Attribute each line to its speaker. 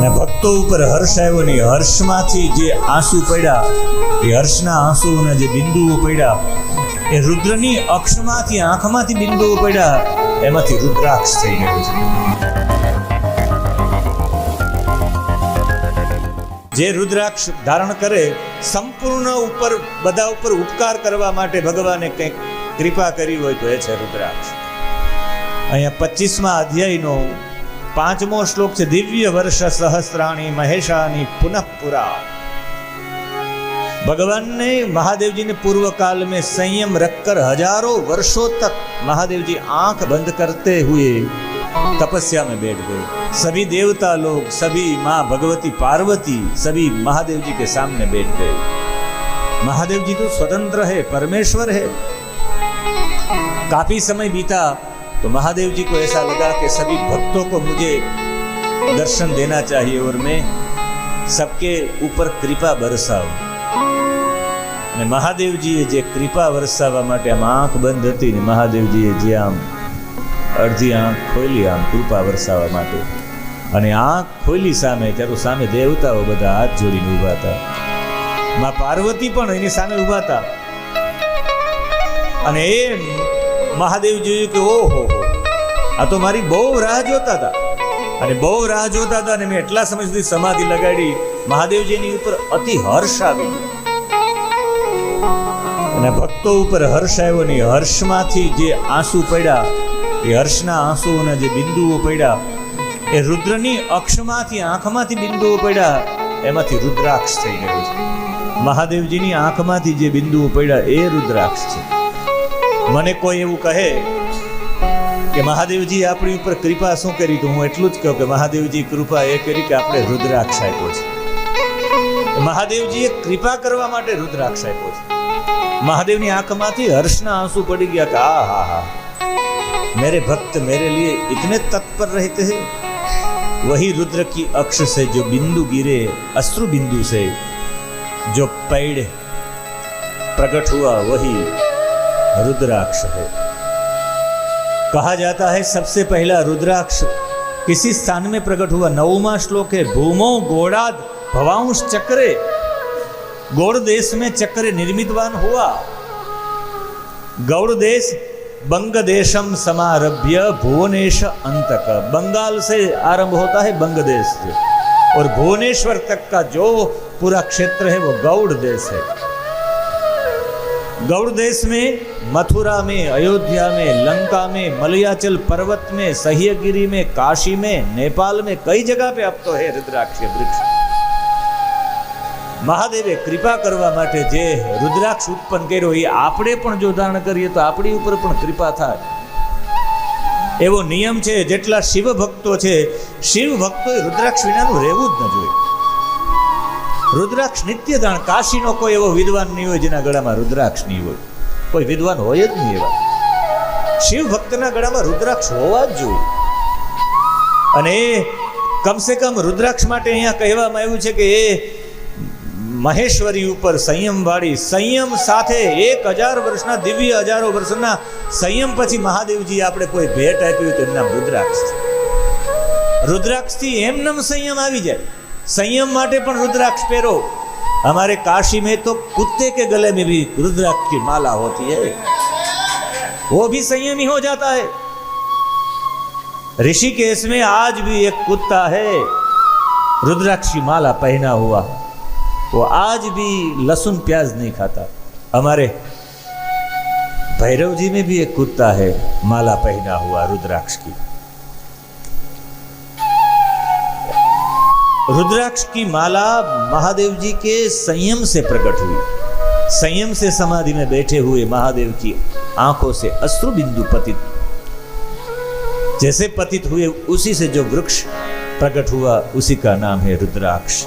Speaker 1: અને ભક્તો ઉપર હર્ષ આવ્યો ને હર્ષમાંથી જે આંસુ પડ્યા, એ હર્ષના આંસુના જે બિંદુઓ પડ્યા, એ રુદ્રની અક્ષમાંથી, આંખમાંથી બિંદુઓ પડ્યા, એમાંથી રુદ્રાક્ષ થઈ ગયું છે. જે રુદ્રાક્ષ ધારણ કરે, સંપૂર્ણ ઉપર, બધા ઉપર ઉપકાર કરવા માટે ભગવાને કંઈક કૃપા કરી હોય તો એ છે રુદ્રાક્ષ. અહીંયા પચીસમા અધ્યાયનો પાંચમો શ્લોક છે દિવ્ય વર્ષ સહસ્ત્રાણી મહેશાની પુનઃ પુરા भगवान ने महादेव जी ने पूर्व काल में संयम रखकर हजारों वर्षों तक महादेव जी आंख बंद करते हुए तपस्या में बैठ गए सभी देवता लोग सभी माँ भगवती पार्वती सभी महादेव जी के सामने बैठ गए महादेव जी तो स्वतंत्र है परमेश्वर है काफी समय बीता तो महादेव जी को ऐसा लगा कि सभी भक्तों को मुझे दर्शन देना चाहिए और मैं सबके ऊपर कृपा बरसाऊं અને મહાદેવજીએ જે કૃપા વરસાવવા માટે આમ આંખ બંધ હતી ને મહાદેવજીએ જે આમ અડધી આંખ ખોલી આમ કૃપા વરસાવવા માટે અને આંખ ખોલી સામે ત્યારે સામે દેવતાઓ બધા હાથ જોડીને ઊભા હતા માં પાર્વતી પણ એની સામે ઊભા હતા અને એ મહાદેવ જોયું કે ઓહો આ તો મારી બહુ રાહ જોતા હતા. અને બહુ રાહ જોતા હતા અને મેં એટલા સમય સુધી સમાધિ લગાડી, મહાદેવજીની ઉપર અતિ હર્ષ આવી અને ભક્તો ઉપર હર્ષ આવ્યો ને હર્ષમાંથી જે આંસુ પડ્યા, એ હર્ષના આંસુઓના જે બિંદુઓ પડ્યા, એ રુદ્રની અક્ષમાંથી, આંખમાંથી બિંદુઓ પડ્યા, એમાંથી રુદ્રાક્ષ થઈ ગયું છે. મહાદેવજીની આંખમાંથી જે બિંદુઓ પડ્યા, એ રુદ્રાક્ષ છે. મને કોઈ એવું કહે કે મહાદેવજી, આપણી ઉપર કૃપા શું કરી તો હું એટલું જ કહું કે મહાદેવજી, કૃપા એ કરી કે આપણે રુદ્રાક્ષ આપ્યો છે. મહાદેવજીએ કૃપા કરવા માટે રુદ્રાક્ષ આપ્યો છે. મહાદેવની આંખમાંથી હર્ષના આંસુ પડી ગયા કે આ હા હા મેરે ભક્ત મેરે લીએ ઇતને તત્પર રહેતે હે. વહી રુદ્ર કી અક્ષ સે જો બિંદુ ગીરે, અશ્રુ બિંદુ સે જો પૈડ પ્રગટ હુઆ વહી रुद्राक्ष है। कहा जाता है, सबसे पहला रुद्राक्ष किसी स्थान में प्रकट हुआ। नवमा श्लोक है, भूमो गोड़ाद भवांश चक्रे। गौड़ देश में चक्र निर्मितवान हुआ। गौड़ देश बंग देशम समारभ्य भुवनेश अंतक। बंगाल से आरंभ होता है बंग देश और भुवनेश्वर तक का जो पूरा क्षेत्र है, वो गौड़ देश है। गौड़ देश में मथुरा में अयोध्या में लंका में मलयाचल पर्वत में सह्यगिरी में काशी में नेपाल में कई जगह पे अब तो है रुद्राक्ष वृक्ष મહાદેવે કૃપા કરવા માટે જે રુદ્રાક્ષ ઉત્પન્ન કર્યો એ આપણે પણ જો ધારણ કરીએ તો આપણી ઉપર પણ કૃપા થાય એવો નિયમ છે જેટલા શિવ ભક્તો છે શિવ ભક્તોએ રુદ્રાક્ષ વિનાનું રહેવું જ ન જોઈએ રુદ્રાક્ષ નિત્યદાન કાશીનો કોઈ એવો વિદ્વાન નહીં હોય જેના ગળામાં રુદ્રાક્ષ નહીં હોય. કોઈ વિદ્વાન હોય જ નહીં એવા. શિવ ભક્તના ગળામાં રુદ્રાક્ષ હોવા જ જોઈએ. અને કમસે કમ રુદ્રાક્ષ માટે અહીંયા કહેવામાં આવ્યું છે કે એ મહેશ્વરી ઉપર સંયમવાળી સંયમ સાથે એક હજાર વર્ષના દિવ્ય હજારો વર્ષના સંયમ પછી મહાદેવજી આપણે કોઈ ભેટ આપ્યું હોય તો એમના રુદ્રાક્ષ રુદ્રાક્ષથી એમનમ સંયમ આવી જાય. संयम માટે પણ रुद्राक्ष પહેરો हमारे काशी में तो कुत्ते के गले में भी रुद्राक्ष की माला होती है वो भी संयमी हो जाता है ऋषिकेश में आज भी एक कुत्ता है रुद्राक्ष की माला पहना हुआ वो आज भी लहसुन प्याज नहीं खाता हमारे भैरव जी में भी एक कुत्ता है माला पहना हुआ रुद्राक्ष की रुद्राक्ष की माला महादेव जी के संयम से प्रकट हुई। संयम से समाधि में बैठे हुए महादेव की आँखों से अश्रु बिंदु पतित। जैसे पतित हुए उसी से जो वृक्ष प्रकट हुआ, उसी का नाम है रुद्राक्ष।